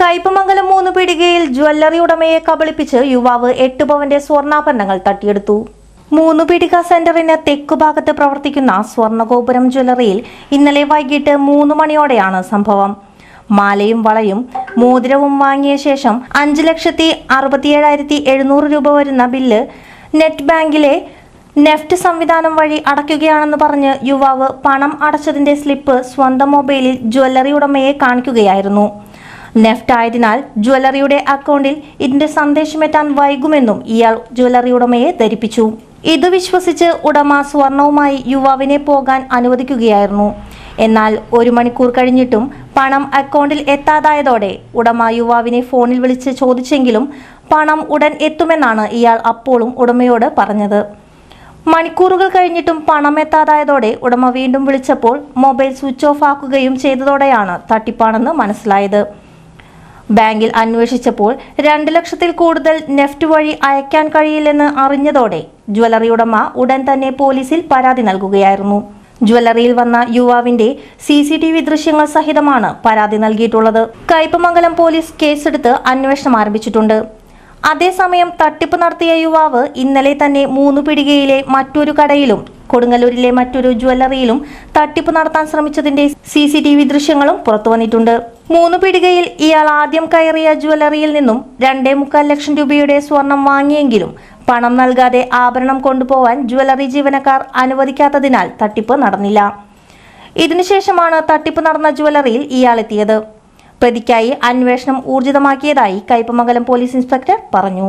കയ്പമംഗലം മൂന്ന് പീടികയിൽ ജ്വല്ലറി ഉടമയെ കബളിപ്പിച്ച് യുവാവ് എട്ട് പവന്റെ സ്വർണാഭരണങ്ങൾ തട്ടിയെടുത്തു. മൂന്ന് പീടിക സെന്ററിന് തെക്കുഭാഗത്ത് പ്രവർത്തിക്കുന്ന സ്വർണഗോപുരം ജ്വല്ലറിയിൽ ഇന്നലെ വൈകിട്ട് മൂന്ന് മണിയോടെയാണ് സംഭവം. മാലയും വളയും മോതിരവും വാങ്ങിയ ശേഷം അഞ്ച് ലക്ഷത്തി അറുപത്തിയേഴായിരത്തി എഴുന്നൂറ് രൂപ വരുന്ന ബില്ല് നെറ്റ് ബാങ്കിലെ നെഫ്റ്റ് സംവിധാനം വഴി അടയ്ക്കുകയാണെന്ന് പറഞ്ഞ് യുവാവ് പണം അടച്ചതിന്റെ സ്ലിപ്പ് സ്വന്തം മൊബൈലിൽ ജ്വല്ലറി ഉടമയെ കാണിക്കുകയായിരുന്നു. നെഫ്റ്റ് ആയതിനാൽ ജ്വല്ലറിയുടെ അക്കൗണ്ടിൽ ഇതിന്റെ സന്ദേശമെത്താൻ വൈകുമെന്നും ഇയാൾ ജ്വല്ലറി ഉടമയെ ധരിപ്പിച്ചു. ഇത് വിശ്വസിച്ച് ഉടമ സ്വർണവുമായി യുവാവിനെ പോകാൻ അനുവദിക്കുകയായിരുന്നു. എന്നാൽ ഒരു മണിക്കൂർ കഴിഞ്ഞിട്ടും പണം അക്കൗണ്ടിൽ എത്താതായതോടെ ഉടമ യുവാവിനെ ഫോണിൽ വിളിച്ച് ചോദിച്ചെങ്കിലും പണം ഉടൻ എത്തുമെന്നാണ് ഇയാൾ അപ്പോഴും ഉടമയോട് പറഞ്ഞത്. മണിക്കൂറുകൾ കഴിഞ്ഞിട്ടും പണം എത്താതായതോടെ ഉടമ വീണ്ടും വിളിച്ചപ്പോൾ മൊബൈൽ സ്വിച്ച് ഓഫ് ആക്കുകയും ചെയ്തതോടെയാണ് തട്ടിപ്പാണെന്ന് മനസ്സിലായത്. ബാങ്കിൽ അന്വേഷിച്ചപ്പോൾ രണ്ട് ലക്ഷത്തിൽ കൂടുതൽ നെഫ്റ്റ് വഴി അയക്കാൻ കഴിയില്ലെന്ന് അറിഞ്ഞതോടെ ജ്വല്ലറി ഉടമ ഉടൻ തന്നെ പോലീസിൽ പരാതി നൽകുകയായിരുന്നു. ജ്വല്ലറിയിൽ വന്ന യുവാവിന്റെ സി സി ടി വി ദൃശ്യങ്ങൾ സഹിതമാണ് പരാതി നൽകിയിട്ടുള്ളത്. കയ്പമംഗലം പോലീസ് കേസെടുത്ത് അന്വേഷണം ആരംഭിച്ചിട്ടുണ്ട്. അതേസമയം തട്ടിപ്പ് നടത്തിയ യുവാവ് ഇന്നലെ തന്നെ മൂന്നു പിടികയിലെ മറ്റൊരു കടയിലും കൊടുങ്ങല്ലൂരിലെ മറ്റൊരു ജ്വല്ലറിയിലും തട്ടിപ്പ് നടത്താൻ ശ്രമിച്ചതിന്റെ സി സി ടി വി ദൃശ്യങ്ങളും പുറത്തുവന്നിട്ടുണ്ട്. മൂന്ന് പിടികയിൽ ഇയാൾ ആദ്യം കയറിയ ജ്വല്ലറിയിൽ നിന്നും രണ്ടേ മുക്കാൽ ലക്ഷം രൂപയുടെ സ്വർണം വാങ്ങിയെങ്കിലും പണം നൽകാതെ ആഭരണം കൊണ്ടുപോവാൻ ജ്വല്ലറി ജീവനക്കാർ അനുവദിക്കാത്തതിനാൽ തട്ടിപ്പ് നടന്നില്ല. ഇതിനുശേഷമാണ് തട്ടിപ്പ് നടന്ന ജ്വല്ലറിയിൽ ഇയാൾ എത്തിയത്. പ്രതിക്കായി അന്വേഷണം ഊർജിതമാക്കിയതായി കയ്പമംഗലം പോലീസ് ഇൻസ്പെക്ടർ പറഞ്ഞു.